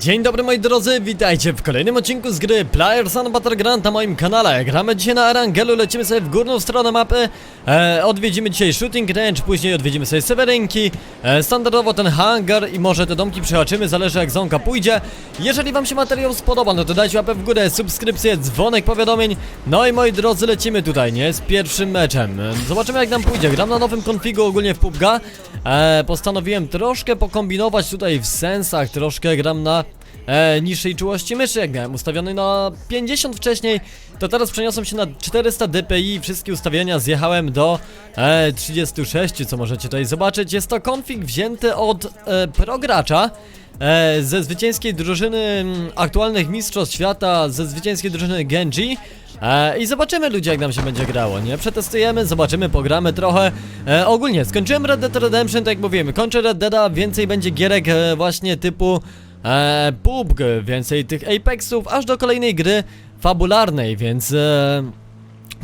Dzień dobry moi drodzy, witajcie w kolejnym odcinku z gry Players on Battleground na moim kanale. Gramy dzisiaj na Arangelu, lecimy sobie w górną stronę mapy. E, Odwiedzimy dzisiaj Shooting Range, później odwiedzimy sobie Sewerynki. E, Standardowo ten hangar i może te domki przehaczymy, zależy jak zonka pójdzie. Jeżeli wam się materiał spodoba, no to dajcie łapę w górę, subskrypcję, dzwonek powiadomień. No i moi drodzy, lecimy tutaj, nie? Z pierwszym meczem. Zobaczymy jak nam pójdzie, gram na nowym konfigu ogólnie w PUBG e, Postanowiłem troszkę pokombinować tutaj w sensach, troszkę gram na e, niższej czułości myszy, jak miałem ustawiony na 50 wcześniej, to teraz przeniosłem się na 400 dpi, wszystkie ustawienia zjechałem do e, 36, co możecie tutaj zobaczyć. Jest to konfig wzięty od e, progracza, e, ze zwycięskiej drużyny aktualnych mistrzostw świata, ze zwycięskiej drużyny Genji. E, I zobaczymy ludzie jak nam się będzie grało, nie? Przetestujemy, zobaczymy, pogramy trochę e, Ogólnie, skończyłem Red Dead Redemption, tak jak mówiłem Kończę Red Deada, więcej będzie gierek właśnie typu e, PUBG Więcej tych Apexów, aż do kolejnej gry fabularnej, więc e,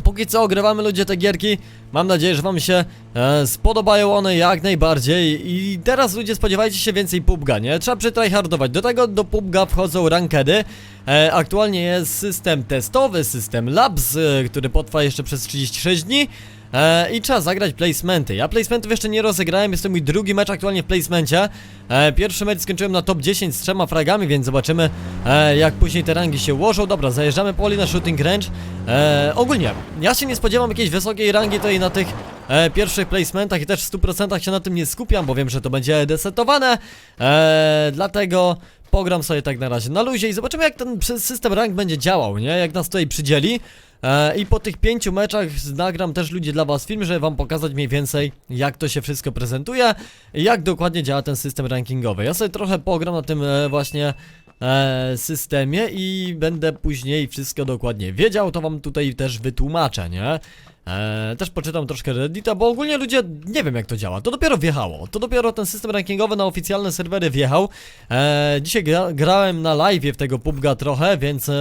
Póki co ogrywamy ludzie te gierki. Mam nadzieję, że wam się e, spodobają one jak najbardziej. I teraz ludzie spodziewajcie się więcej PUBG'a, nie? Trzeba przytryhardować Do tego do PUBG'a wchodzą rankedy e, Aktualnie jest system testowy, system labs, który potrwa jeszcze przez 36 dni E, I trzeba zagrać placementy. Ja placementów jeszcze nie rozegrałem, jest to mój drugi mecz aktualnie w placemencie. E, pierwszy mecz skończyłem na top 10 z trzema fragami, więc zobaczymy e, jak później te rangi się ułożą. Dobra, zajeżdżamy powoli na shooting range. E, ogólnie, ja się nie spodziewam jakiejś wysokiej rangi tutaj na tych e, pierwszych placementach i też w 100% się na tym nie skupiam, bo wiem, że to będzie desetowane. E, dlatego pogram sobie tak na razie na luzie i zobaczymy jak ten system rank będzie działał, nie? Jak nas tutaj przydzieli. E, I po tych pięciu meczach nagram też ludzie dla was film, żeby wam pokazać mniej więcej jak to się wszystko prezentuje jak dokładnie działa ten system rankingowy. Ja sobie trochę pogram na tym e, właśnie e, systemie i będę później wszystko dokładnie wiedział, to wam tutaj też wytłumaczę, nie? E, też poczytam troszkę Reddita, bo ogólnie ludzie nie wiem jak to działa. To dopiero wjechało. To dopiero ten system rankingowy na oficjalne serwery wjechał. E, dzisiaj gra, grałem na live w tego PUBG'a trochę, więc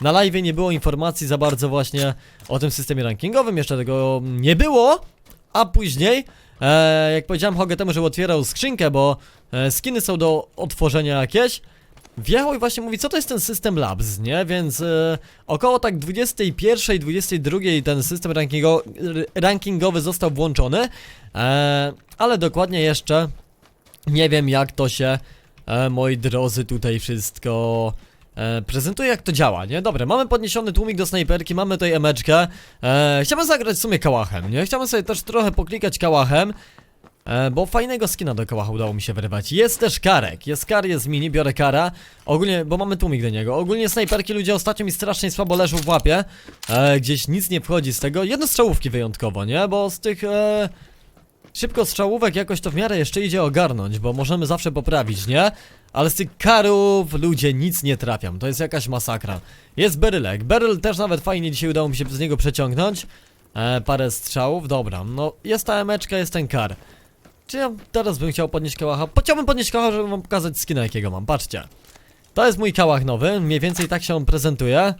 na live nie było informacji za bardzo właśnie o tym systemie rankingowym. Jeszcze tego nie było, a później. E, jak powiedziałem Hogę temu, że otwierał skrzynkę, bo e, skiny są do otworzenia jakieś. Wjechał i właśnie mówi, co to jest ten system Labs, nie? Więc e, około tak 21, 22 ten system rankingo, rankingowy został włączony, e, ale dokładnie jeszcze nie wiem jak to się, e, moi drodzy, tutaj wszystko e, prezentuje, jak to działa, nie? Dobra, mamy podniesiony tłumik do snajperki, mamy tutaj emeczkę, e, chciałbym zagrać w sumie kałachem, nie? Chciałbym sobie też trochę poklikać kałachem, E, bo fajnego skina do kałacha udało mi się wyrwać. Jest też karek, jest kar, jest mini, biorę kara. Ogólnie, bo mamy tłumik do niego. Ogólnie snajperki ludzie ostatnio mi strasznie słabo leżą w łapie. E, gdzieś nic nie wchodzi z tego. Jedno strzałówki wyjątkowo, nie? Bo z tych e, szybko strzałówek jakoś to w miarę jeszcze idzie ogarnąć, bo możemy zawsze poprawić, nie? Ale z tych karów ludzie nic nie trafią. To jest jakaś masakra. Jest berylek. Beryl też nawet fajnie dzisiaj udało mi się z niego przeciągnąć. E, parę strzałów, dobra. No, jest ta emeczka, jest ten kar. Czy ja teraz bym chciał podnieść kałacha? Chciałbym podnieść kałacha, żeby wam pokazać skina jakiego mam, patrzcie To jest mój kałach nowy, mniej więcej tak się on prezentuje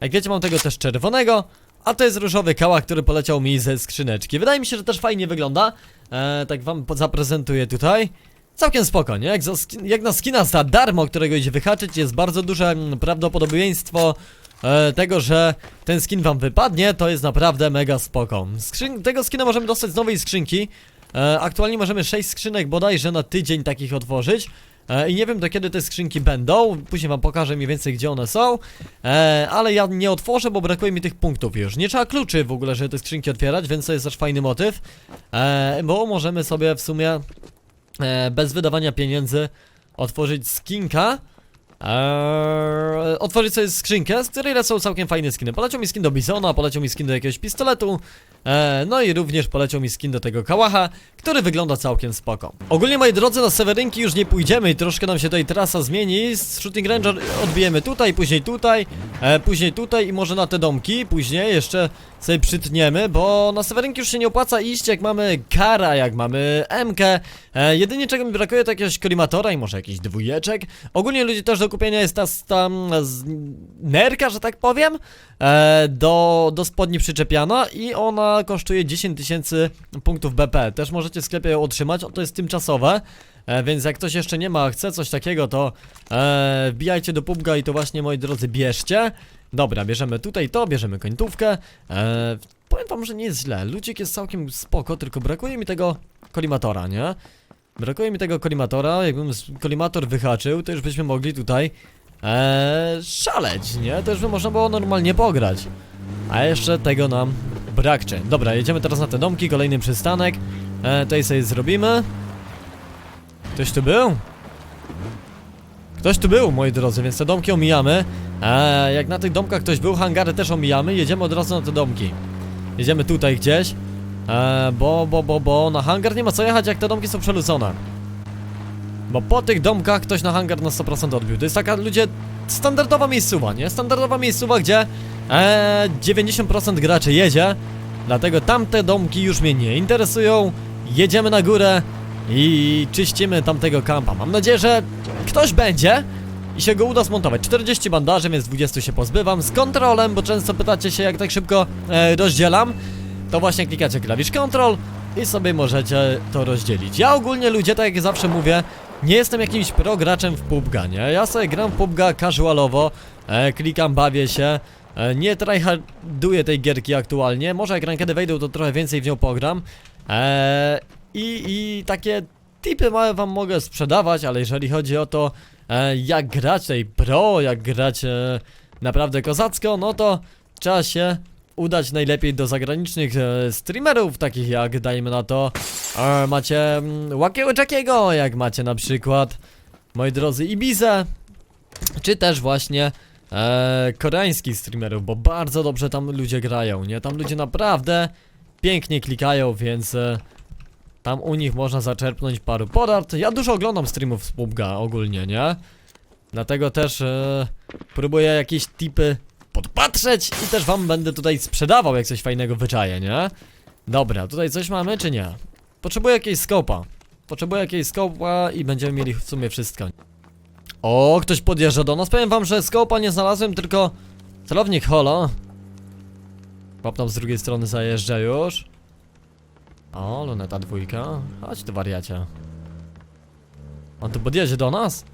Jak wiecie mam tego też czerwonego A to jest różowy kałach, który poleciał mi ze skrzyneczki Wydaje mi się, że też fajnie wygląda e, Tak wam zaprezentuję tutaj Całkiem spoko, nie? Jak, jak na skina za darmo, którego idzie wyhaczyć Jest bardzo duże prawdopodobieństwo e, tego, że ten skin wam wypadnie, to jest naprawdę mega spoko. Skrzyn tego skina możemy dostać z nowej skrzynki. E, aktualnie możemy 6 skrzynek bodajże na tydzień takich otworzyć. E, I nie wiem do kiedy te skrzynki będą, później wam pokażę mniej więcej gdzie one są. E, Ale ja nie otworzę, bo brakuje mi tych punktów już. Nie trzeba kluczy w ogóle, żeby te skrzynki otwierać, więc to jest też fajny motyw. E, Bo możemy sobie w sumie bez wydawania pieniędzy otworzyć skinka Eee, otworzyć sobie skrzynkę, z której lecą całkiem fajne skiny. Poleciał mi skin do Bizona, poleciał mi skin do jakiegoś pistoletu, eee, no i również poleciał mi skin do tego kałacha, który wygląda całkiem spoko. Ogólnie moi drodzy, na Sewerynki już nie pójdziemy i troszkę nam się tutaj trasa zmieni. Z Shooting Ranger odbijemy tutaj, później tutaj, e, później tutaj i może na te domki, później jeszcze sobie przytniemy, bo na Sewerynki już się nie opłaca iść, jak mamy Kara, jak mamy MK. E, jedynie czego mi brakuje to jakiegoś kolimatora i może jakiś dwójeczek. Ogólnie ludzi też do kupienia jest ta tam z nerka, że tak powiem, e, do, do spodni przyczepiana i ona kosztuje 10 tysięcy punktów BP. Też możecie w sklepie ją otrzymać, to jest tymczasowe. E, więc jak ktoś jeszcze nie ma, chce coś takiego, to e, wbijajcie do pubga i to właśnie, moi drodzy, bierzcie. Dobra, bierzemy tutaj to, bierzemy końcówkę. E, powiem wam, że nie jest źle. Ludzik jest całkiem spoko, tylko brakuje mi tego kolimatora, nie? Brakuje mi tego kolimatora. Jakbym kolimator wyhaczył, to już byśmy mogli tutaj e, szaleć, nie? To już by można było normalnie pograć. A jeszcze tego nam brakczy. Dobra, jedziemy teraz na te domki, kolejny przystanek. E, tutaj sobie zrobimy. Ktoś tu był? Ktoś tu był, moi drodzy, więc te domki omijamy. Eee, jak na tych domkach ktoś był, hangary też omijamy. Jedziemy od razu na te domki. Jedziemy tutaj gdzieś. Eee, bo, bo, bo, bo na hangar nie ma co jechać, jak te domki są przelucone. Bo po tych domkach ktoś na hangar na 100% odbił. To jest taka, ludzie, standardowa miejscowa, nie? Standardowa miejscowa, gdzie eee, 90% graczy jedzie. Dlatego tamte domki już mnie nie interesują. Jedziemy na górę i czyścimy tamtego kampa. Mam nadzieję, że ktoś będzie i się go uda zmontować. 40 bandaży, więc 20 się pozbywam z kontrolem, bo często pytacie się jak tak szybko e, rozdzielam. To właśnie klikacie klawisz Ctrl i sobie możecie to rozdzielić. Ja ogólnie ludzie, tak jak zawsze mówię, nie jestem jakimś pro graczem w PUBG'a, nie? Ja sobie gram w PUBG'a casualowo, e, klikam, bawię się, e, nie tryharduję tej gierki aktualnie, może jak rankedy wejdą to trochę więcej w nią pogram. E, i, I takie tipy małe wam mogę sprzedawać, ale jeżeli chodzi o to, e, jak grać tej pro, jak grać e, naprawdę kozacko, no to trzeba się udać najlepiej do zagranicznych e, streamerów, takich jak, dajmy na to, e, macie mm, Łakiego Jackiego, jak macie na przykład, moi drodzy, Ibizę, czy też właśnie e, koreańskich streamerów, bo bardzo dobrze tam ludzie grają, nie? Tam ludzie naprawdę pięknie klikają, więc... E, tam u nich można zaczerpnąć paru porad. Ja dużo oglądam streamów z PUBG'a ogólnie, nie? Dlatego też e, próbuję jakieś tipy podpatrzeć i też wam będę tutaj sprzedawał, jak coś fajnego wyczaję, nie? Dobra, tutaj coś mamy czy nie? Potrzebuję jakiejś skopa. Potrzebuję jakiejś skopa i będziemy mieli w sumie wszystko. O, ktoś podjeżdża do nas. Powiem wam, że skopa nie znalazłem, tylko celownik holo. Tam z drugiej strony zajeżdża już. O, luneta dwójka. Chodź tu wariacie. On tu podjedzie do nas?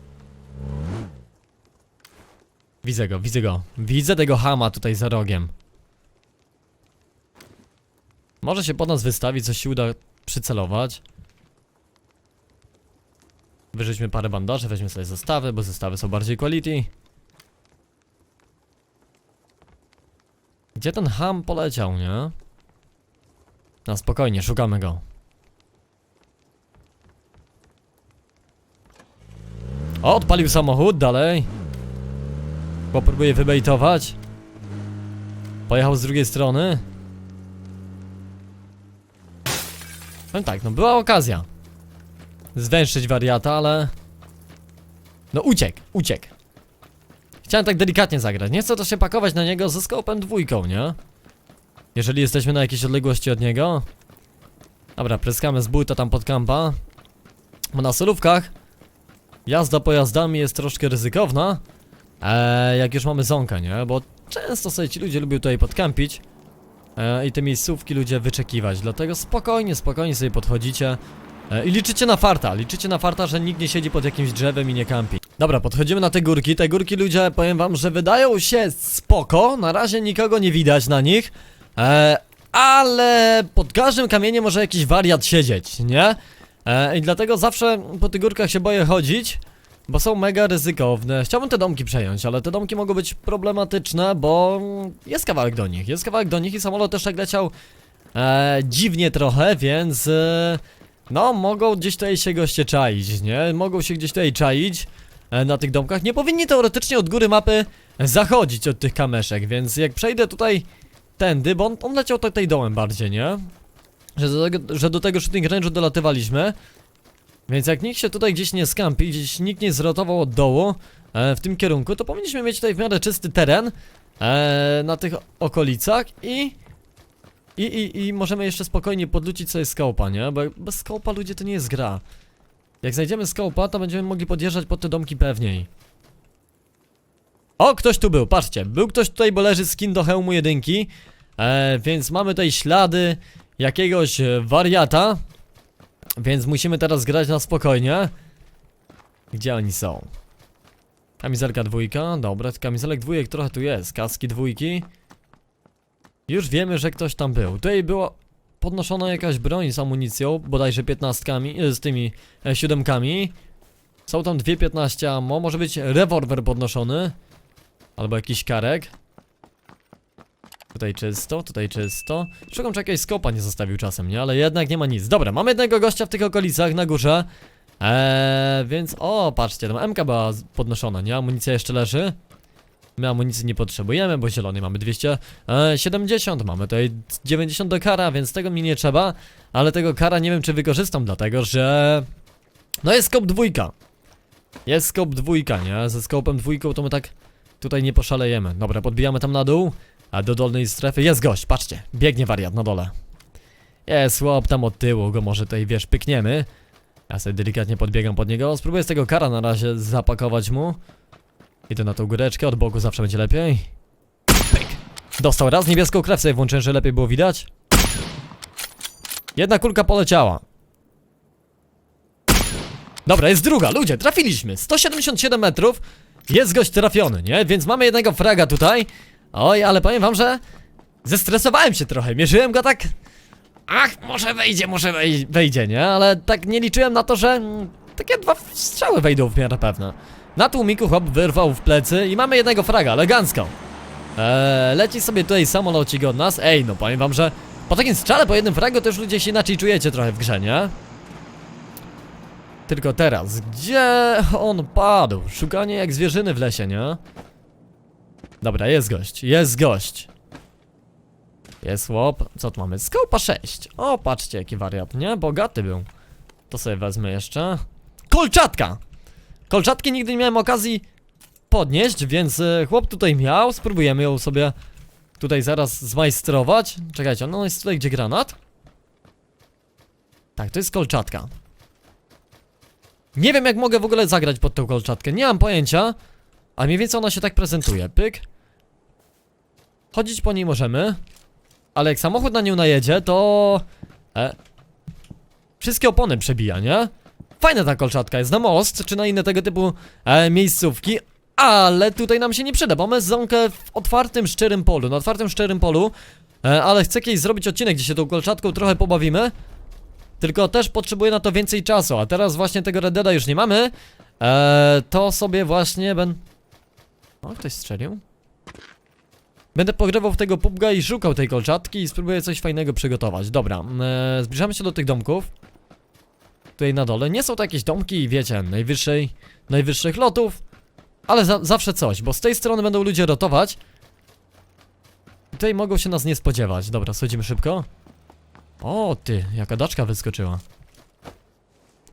Widzę go, widzę go. Widzę tego hama tutaj za rogiem. Może się pod nas wystawić, coś się uda przycelować. Wyrzućmy parę bandaży, weźmy sobie zestawy, bo zestawy są bardziej quality. Gdzie ten ham poleciał, nie? Na spokojnie, szukamy go. O, odpalił samochód, dalej. Bo próbuje wybejtować. Pojechał z drugiej strony. No tak, no była okazja. Zwęszyć wariata, ale... No uciekł, uciekł. Chciałem tak delikatnie zagrać. Nie chcę to się pakować na niego ze skopem dwójką, nie? Jeżeli jesteśmy na jakiejś odległości od niego. Dobra, pryskamy z bójta tam pod kampa. Bo na solówkach Jazda pojazdami jest troszkę ryzykowna. Eee, Jak już mamy zonka, nie? Bo często sobie ci ludzie lubią tutaj podkampić. Eee, I te miejscówki ludzie wyczekiwać. Dlatego spokojnie, spokojnie sobie podchodzicie. Eee, I liczycie na farta, liczycie na farta, że nikt nie siedzi pod jakimś drzewem i nie kampi. Dobra, podchodzimy na te górki. Te górki ludzie, powiem wam, że wydają się spoko. Na razie nikogo nie widać na nich E, ale pod każdym kamieniem może jakiś wariat siedzieć, nie? E, I dlatego zawsze po tych górkach się boję chodzić, bo są mega ryzykowne. Chciałbym te domki przejąć, ale te domki mogą być problematyczne, bo jest kawałek do nich, jest kawałek do nich i samolot też tak leciał e, dziwnie trochę, więc e, no mogą gdzieś tutaj się goście czaić, nie? Mogą się gdzieś tutaj czaić e, na tych domkach. Nie powinni teoretycznie od góry mapy zachodzić od tych kameszek, więc jak przejdę tutaj tędy, bo on, on leciał tutaj dołem bardziej, nie? Że do tego, że do tego shooting range'u dolatywaliśmy. Więc jak nikt się tutaj gdzieś nie skampi, gdzieś nikt nie zrotował od dołu e, w tym kierunku, to powinniśmy mieć tutaj w miarę czysty teren e, na tych okolicach i I, i, I możemy jeszcze spokojnie podlucić sobie skołpa, nie? Bo bez skołpa ludzie to nie jest gra. Jak znajdziemy skołpa, to będziemy mogli podjeżdżać pod te domki pewniej. O, ktoś tu był, patrzcie. Był ktoś tutaj, bo leży skin do hełmu jedynki. E, więc mamy tutaj ślady jakiegoś e, wariata. Więc musimy teraz grać na spokojnie. Gdzie oni są? Kamizelka dwójka, dobra, kamizelek dwójek trochę tu jest, kaski dwójki. Już wiemy, że ktoś tam był. Tutaj była podnoszona jakaś broń z amunicją, bodajże piętnastkami, e, z tymi e, siódemkami. Są tam dwie 15 ammo, może być rewolwer podnoszony. Albo jakiś karek. Tutaj czysto, tutaj czysto. Szukam, czy jakiegoś skopa nie zostawił czasem, nie? Ale jednak nie ma nic. Dobra, mamy jednego gościa w tych okolicach, na górze. Eee, więc o, patrzcie, tam MK była podnoszona, nie? Amunicja jeszcze leży. My amunicji nie potrzebujemy, bo zielony mamy 270, mamy tutaj 90 do kara, więc tego mi nie trzeba. Ale tego kara nie wiem, czy wykorzystam, dlatego że... No jest skop dwójka. Jest skop dwójka, nie? Ze skopem dwójką to my tak tutaj nie poszalejemy. Dobra, podbijamy tam na dół. A do dolnej strefy jest gość, patrzcie. Biegnie wariat na dole. Jest łop tam od tyłu, go może tutaj, wiesz, pykniemy. Ja sobie delikatnie podbiegam pod niego. Spróbuję z tego kara na razie zapakować mu. Idę na tą góreczkę, od boku zawsze będzie lepiej. Pyk. Dostał raz niebieską krew sobie włączyłem, że lepiej było widać. Jedna kulka poleciała. Dobra, jest druga, ludzie, trafiliśmy. 177 metrów. Jest gość trafiony, nie? Więc mamy jednego fraga tutaj. Oj, ale powiem wam, że zestresowałem się trochę. Mierzyłem go tak. Ach, może wejdzie, może wej- wejdzie, nie? Ale tak nie liczyłem na to, że mm, takie dwa strzały wejdą w miarę pewne. Na tłumiku chłop wyrwał w plecy i mamy jednego fraga, elegancko. Eee, leci sobie tutaj samolocik od nas. Ej, no powiem wam, że po takim strzale, po jednym fragu też ludzie się inaczej czujecie trochę w grze, nie? Tylko teraz, gdzie on padł? Szukanie jak zwierzyny w lesie, nie? Dobra, jest gość, jest gość. Jest łop. Co tu mamy? Skopa 6. O, patrzcie, jaki wariat, nie? Bogaty był. To sobie wezmę jeszcze. Kolczatka! Kolczatki nigdy nie miałem okazji podnieść, więc e, chłop tutaj miał. Spróbujemy ją sobie tutaj zaraz zmajstrować. Czekajcie, no jest tutaj gdzie granat? Tak, to jest kolczatka. Nie wiem jak mogę w ogóle zagrać pod tą kolczatkę, nie mam pojęcia. A mniej więcej ona się tak prezentuje, pyk. Chodzić po niej możemy. Ale jak samochód na nią najedzie, to... E, wszystkie opony przebija, nie? Fajna ta kolczatka jest na most, czy na inne tego typu e, miejscówki. Ale tutaj nam się nie przyda, bo mamy zonkę w otwartym, szczerym polu, na otwartym, szczerym polu. E, ale chcę kiedyś zrobić odcinek, gdzie się tą kolczatką trochę pobawimy. Tylko też potrzebuję na to więcej czasu, a teraz właśnie tego Red Deada już nie mamy. E, to sobie właśnie ben... O, ktoś strzelił. Będę pogrywał w tego pubga i szukał tej kolczatki i spróbuję coś fajnego przygotować. Dobra, e, zbliżamy się do tych domków. Tutaj na dole. Nie są to jakieś domki, wiecie, najwyższej, najwyższych lotów. Ale za, zawsze coś, bo z tej strony będą ludzie rotować. Tutaj mogą się nas nie spodziewać. Dobra, schodzimy szybko. O, ty, jaka daczka wyskoczyła.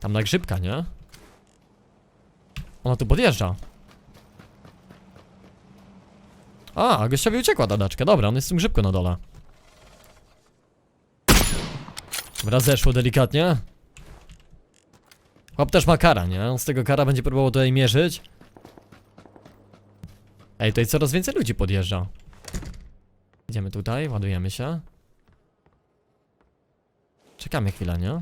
Tam na grzybka, nie? Ona tu podjeżdża. A, gościowi uciekła ta daczka. Dobra, on jest w tym grzybku na dole. Dobra, zeszło delikatnie. Chłop też ma kara, nie? On z tego kara będzie próbował tutaj mierzyć. Ej, tutaj coraz więcej ludzi podjeżdża. Idziemy tutaj, ładujemy się. Czekamy chwilę, nie?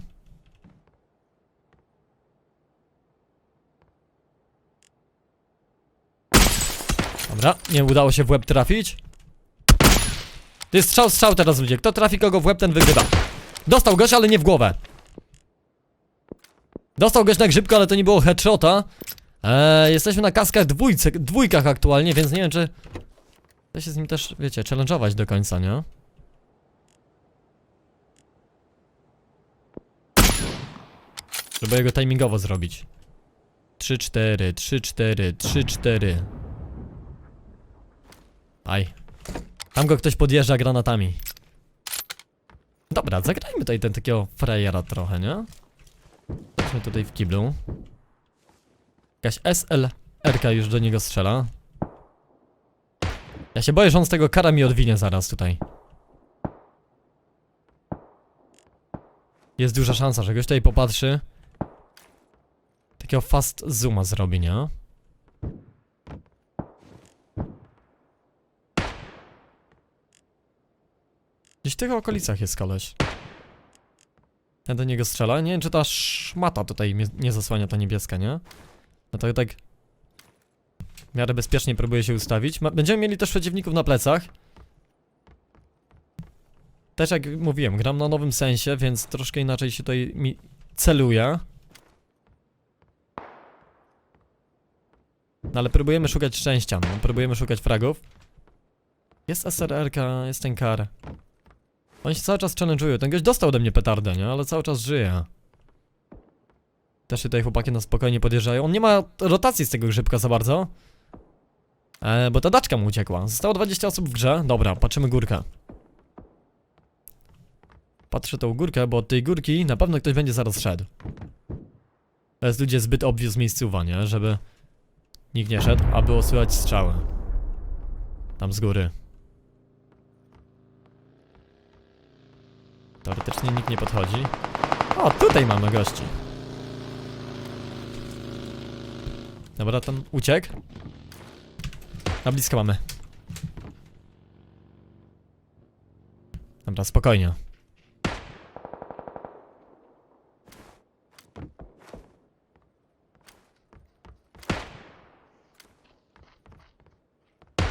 Dobra, nie udało się w łeb trafić. To jest strzał, strzał teraz ludzie. Kto trafi kogo w łeb, ten wygrywa. Dostał gość, ale nie w głowę. Dostał gość na grzybkę, ale to nie było headshota. Eee, jesteśmy na kaskach dwójce, dwójkach aktualnie, więc nie wiem czy... Da się z nim też, wiecie, challenge'ować do końca, nie? Żeby jego timingowo zrobić. 3-4, 3-4, 3-4. Aj. Tam go ktoś podjeżdża granatami. Dobra, zagrajmy tutaj ten takiego frajera trochę, nie? Jesteśmy tutaj w kiblu. Jakaś SLR-ka już do niego strzela. Ja się boję, że on z tego kara mi odwinie zaraz tutaj. Jest duża szansa, że ktoś tutaj popatrzy. Takiego fast zooma zrobi, nie? Gdzieś w tych okolicach jest koleś. Ja do niego strzela. Nie wiem, czy ta szmata tutaj nie zasłania, ta niebieska, nie? No to tak... W miarę bezpiecznie próbuję się ustawić. Ma będziemy mieli też przeciwników na plecach. Też jak mówiłem, gram na nowym sensie, więc troszkę inaczej się tutaj mi celuje. No ale próbujemy szukać szczęścia, no. Próbujemy szukać fragów. Jest SRR-ka, jest ten kar. Oni się cały czas challenge'ują. Ten gość dostał ode mnie petardę, nie? Ale cały czas żyje. Też się tutaj chłopaki na spokojnie podjeżdżają. On nie ma rotacji z tego grzybka za bardzo. E, bo ta daczka mu uciekła. Zostało 20 osób w grze. Dobra, patrzymy górkę. Patrzę tą górkę, bo od tej górki na pewno ktoś będzie zaraz szedł. To jest ludzie zbyt obvious miejscowa, nie? Żeby nikt nie szedł, a było strzały. Tam z góry. Teoretycznie nikt nie podchodzi. O, tutaj mamy gości. Dobra, ten uciekł. Na blisko mamy. Dobra, spokojnie.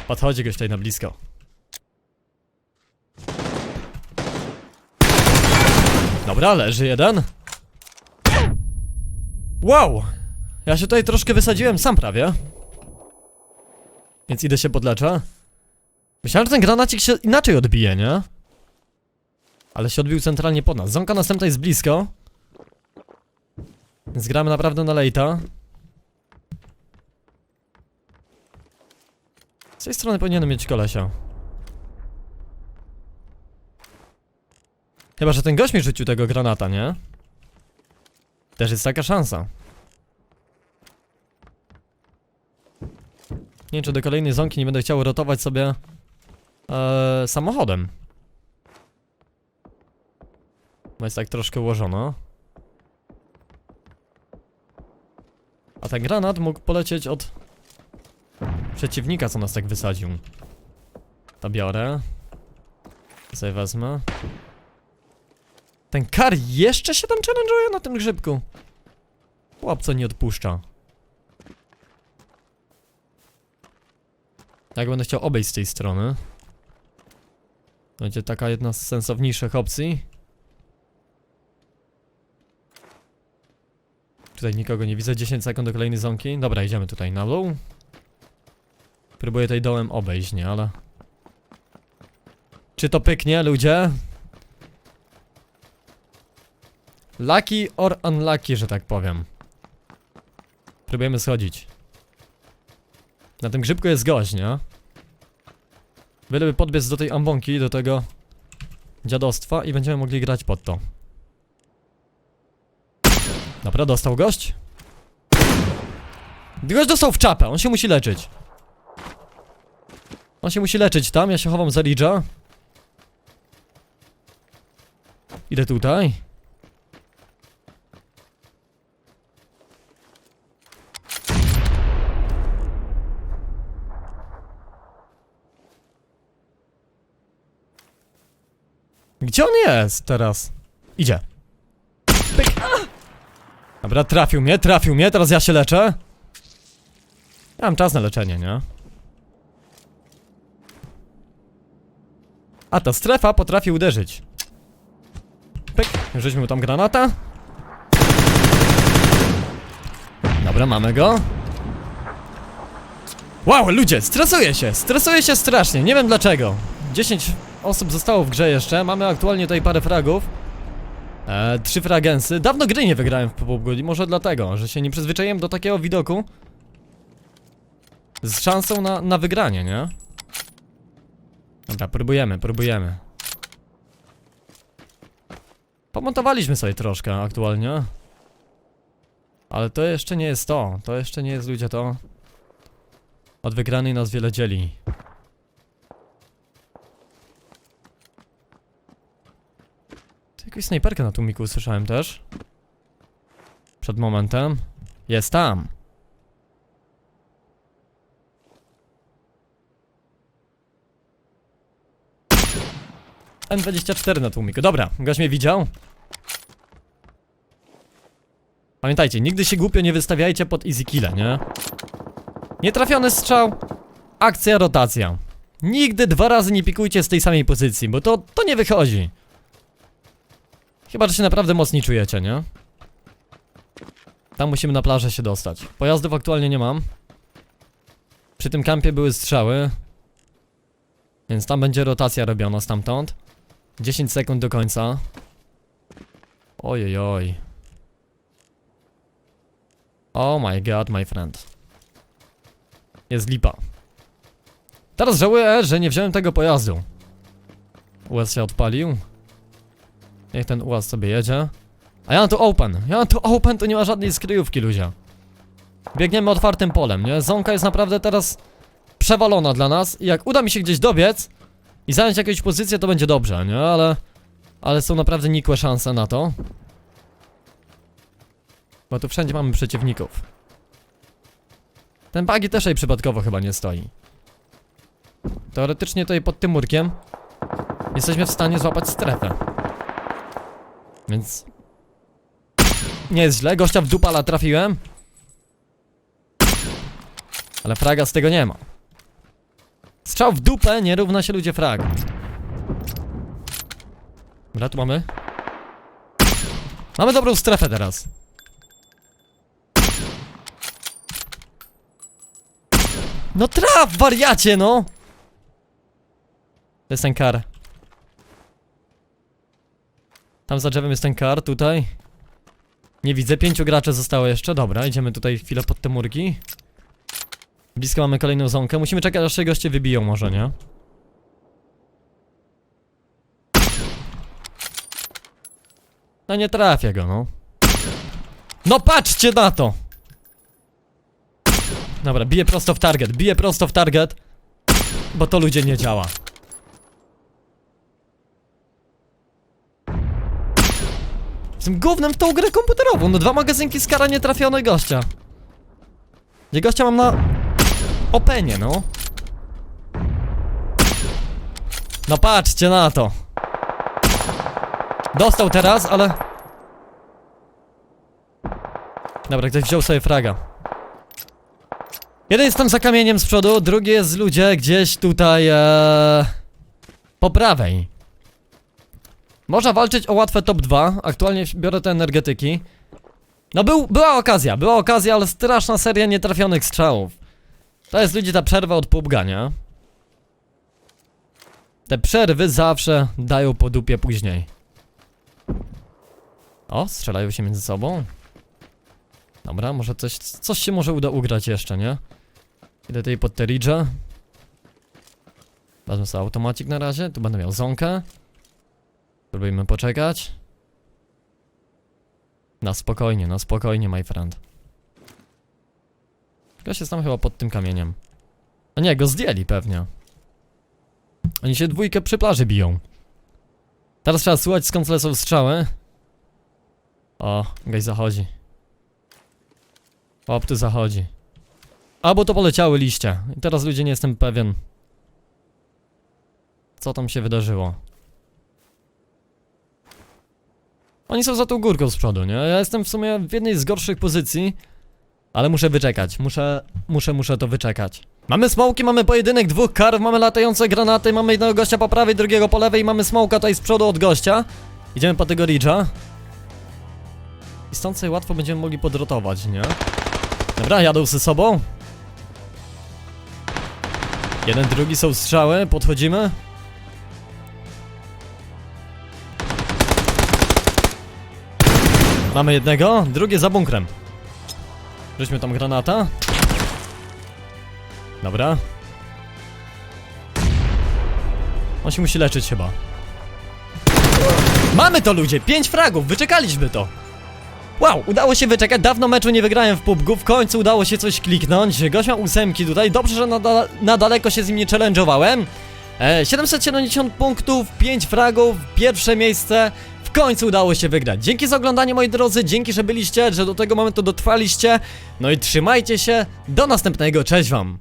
Podchodzi goś tutaj na blisko. Dobra, leży jeden. Wow! Ja się tutaj troszkę wysadziłem sam prawie. Więc idę się podleczę. Myślałem, że ten granacik się inaczej odbije, nie? Ale się odbił centralnie pod nas. Zonka następna jest blisko. Więc gramy naprawdę na lejta. Z tej strony powinienem mieć kolesia. Chyba, że ten gość mi rzucił tego granata, nie? Też jest taka szansa. Nie wiem, czy do kolejnej zonki nie będę chciał rotować sobie e, samochodem. Bo jest tak troszkę ułożono. A ten granat mógł polecieć od przeciwnika, co nas tak wysadził. To biorę. Sobie wezmę. Ten kar jeszcze się tam challenge'uje na tym grzybku. Chłopca nie odpuszcza. Jak będę chciał obejść z tej strony. Będzie taka jedna z sensowniejszych opcji. Tutaj nikogo nie widzę, 10 sekund do kolejnej zonki. Dobra, idziemy tutaj na dół. Próbuję tutaj dołem obejść, nie, ale... Czy to pyknie, ludzie? Lucky or unlucky, że tak powiem. Próbujemy schodzić. Na tym grzybku jest gość, nie? Byleby podbiec do tej ambonki, do tego dziadostwa i będziemy mogli grać pod to. Dobra, dostał gość? Gość dostał w czapę, on się musi leczyć. On się musi leczyć tam, ja się chowam za Ridge'a. Idę tutaj. Gdzie on jest teraz? Idzie. Dobra, trafił mnie, trafił mnie, teraz ja się leczę. Ja mam czas na leczenie, nie? A ta strefa potrafi uderzyć. Pyk, rzućmy mu tam granata. Dobra, mamy go. Wow, ludzie, stresuję się, stresuję się strasznie, nie wiem dlaczego. 10 osób zostało w grze jeszcze, mamy aktualnie tutaj parę fragów. E, trzy fragensy. Dawno gry nie wygrałem w PUBG, może dlatego, że się nie przyzwyczaiłem do takiego widoku. Z szansą na, na wygranie, nie? Dobra, próbujemy, próbujemy. Pomontowaliśmy sobie troszkę aktualnie. Ale to jeszcze nie jest to. To jeszcze nie jest ludzie to. Od wygranej nas wiele dzieli. Ty Jakąś snajperkę na tłumiku usłyszałem też. Przed momentem. Jest tam. N24 na tłumiku. Dobra, gość mnie widział. Pamiętajcie, nigdy się głupio nie wystawiajcie pod easy kille, nie? Nietrafiony strzał. Akcja, rotacja. Nigdy dwa razy nie pikujcie z tej samej pozycji, bo to, to nie wychodzi. Chyba, że się naprawdę mocni czujecie, nie? Tam musimy na plażę się dostać. Pojazdów aktualnie nie mam. Przy tym kampie były strzały. Więc tam będzie rotacja robiona stamtąd. 10 sekund do końca. Ojej, oj. Oh my god, my friend. Jest lipa. Teraz żałuję, że nie wziąłem tego pojazdu. UAZ się odpalił. Niech ten UAZ sobie jedzie. A ja mam tu open. Ja mam tu open, to nie ma żadnej skryjówki, ludzie. Biegniemy otwartym polem, nie? Zonka jest naprawdę teraz przewalona dla nas i jak uda mi się gdzieś dobiec i zająć jakąś pozycję, to będzie dobrze, nie? Ale... Ale są naprawdę nikłe szanse na to. Bo tu wszędzie mamy przeciwników. Ten bagi też jej przypadkowo chyba nie stoi. Teoretycznie tutaj pod tym murkiem jesteśmy w stanie złapać strefę. Więc... Nie jest źle, gościa w dupala trafiłem. Ale fraga z tego nie ma. Strzał w dupę nie równa się ludzie frag. Dobra, tu mamy. Mamy dobrą strefę teraz. No traf, wariacie, no! To jest ten kar. Tam za drzewem jest ten kar, tutaj. Nie widzę, pięciu graczy zostało jeszcze. Dobra, idziemy tutaj chwilę pod te murki. Blisko mamy kolejną zonkę. Musimy czekać, aż się goście wybiją może, nie? No nie trafię go, no. No patrzcie na to! Dobra, biję prosto w target, biję prosto w target. Bo to ludzie nie działa. Jestem gównem w tą grę komputerową. No dwa magazynki z kara nietrafionej gościa. Gdzie gościa mam na... Openie, no. No patrzcie na to. Dostał teraz, ale... Dobra, ktoś wziął sobie fraga. Jeden jest tam za kamieniem z przodu, drugi jest z ludzie gdzieś tutaj ee, po prawej. Można walczyć o łatwe top 2. Aktualnie biorę te energetyki. No był, była okazja, była okazja, ale straszna seria nietrafionych strzałów. To jest ludzi ta przerwa od pubgania. Te przerwy zawsze dają po dupie później. O, strzelają się między sobą. Dobra, może coś, coś się może uda ugrać jeszcze, nie? Idę tutaj pod te ridge. Wezmę sobie automacik na razie, tu będę miał zonkę. Spróbujmy poczekać. Na spokojnie, na spokojnie, my friend. Gość jest tam chyba pod tym kamieniem. A nie, go zdjęli pewnie. Oni się dwójkę przy plaży biją. Teraz trzeba słuchać skąd lecą strzały. O, gość zachodzi. Tu zachodzi. Albo to poleciały liście. I teraz ludzie nie jestem pewien. Co tam się wydarzyło? Oni są za tą górką z przodu, nie? Ja jestem w sumie w jednej z gorszych pozycji. Ale muszę wyczekać, muszę, muszę, muszę to wyczekać. Mamy smołki, mamy pojedynek dwóch karw, mamy latające granaty, mamy jednego gościa po prawej, drugiego po lewej, mamy smołka tutaj z przodu od gościa. Idziemy po tego ridge'a. I stąd sobie łatwo będziemy mogli podrotować, nie? Dobra, jadą ze sobą. Jeden, drugi są strzały, podchodzimy. Mamy jednego, drugie za bunkrem. Rzućmy tam granata. Dobra. On się musi leczyć chyba. Mamy to ludzie! Pięć fragów! Wyczekaliśmy to! Wow, udało się wyczekać, dawno meczu nie wygrałem w PUBG, w końcu udało się coś kliknąć Gość miał ósemki tutaj, dobrze, że na, da na daleko się z nim nie challenge'owałem e, 770 punktów, 5 fragów, pierwsze miejsce końcu udało się wygrać. Dzięki za oglądanie moi drodzy, dzięki, że byliście, że do tego momentu dotrwaliście. No i trzymajcie się, do następnego, cześć wam.